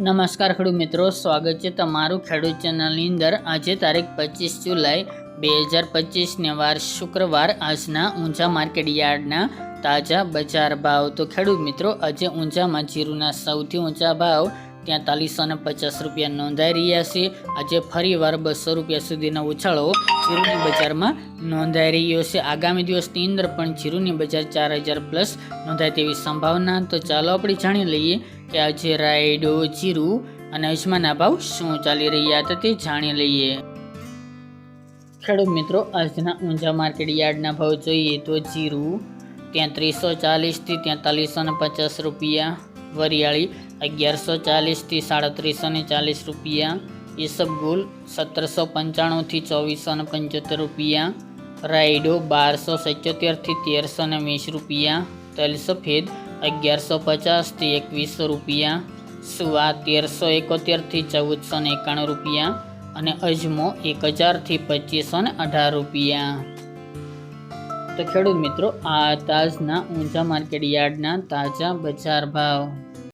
નમસ્કાર ખેડૂત મિત્રો, સ્વાગત છે તમારું ખેડૂત ચેનલની અંદર. આજે તારીખ પચીસ જુલાઈ બે હજાર પચીસને વાર શુક્રવાર, આજના ઊંચા માર્કેટ યાર્ડના તાજા બજાર ભાવ. તો ખેડૂત મિત્રો, આજે ઊંચામાં જીરુના સૌથી ઊંચા ભાવ તેતાલીસો અને પચાસ રૂપિયા નોંધાઈ રહ્યા છે. આજે ફરીવાર બસો રૂપિયા સુધીનો ઉછાળો જીરુની બજારમાં નોંધાઈ રહ્યો છે. આગામી દિવસની અંદર પણ જીરુની બજાર ચાર હજાર પ્લસ નોંધાય તેવી સંભાવના. તો ચાલો આપણે જાણી લઈએ કે આજે રાયડો જીરુ અને અજમાના ભાવ શું ચાલી રહ્યા હતા તે જાણી લઈએ. ખેડૂત મિત્રો, આજના ઊંઝા માર્કેટ યાર્ડના ભાવ જોઈએ તો જીરું ત્યાં ત્રીસો ચાલીસથી તેતાલીસો ને પચાસ રૂપિયા વરિયાળી અગિયારસો ચાલીસથી સાડત્રીસો ને ચાલીસ રૂપિયા. ઈસબગુલ સત્તરસો પંચાણુંથી ચોવીસો ને પંચોતેર રૂપિયા. રાયડો બારસો સિત્યોતેરથી તેરસો ને વીસ રૂપિયા. તલ સફેદ અગિયારસો પચાસથી એકવીસો રૂપિયા. સુવા તેરસો એકોતેરથી ચૌદસો ને એકાણું રૂપિયા અને અજમો એક હજારથી પચીસો ને અઢાર રૂપિયા. તો ખેડૂત મિત્રો, આ તાજના ઊંચા માર્કેટ યાર્ડના તાજા બજાર ભાવ.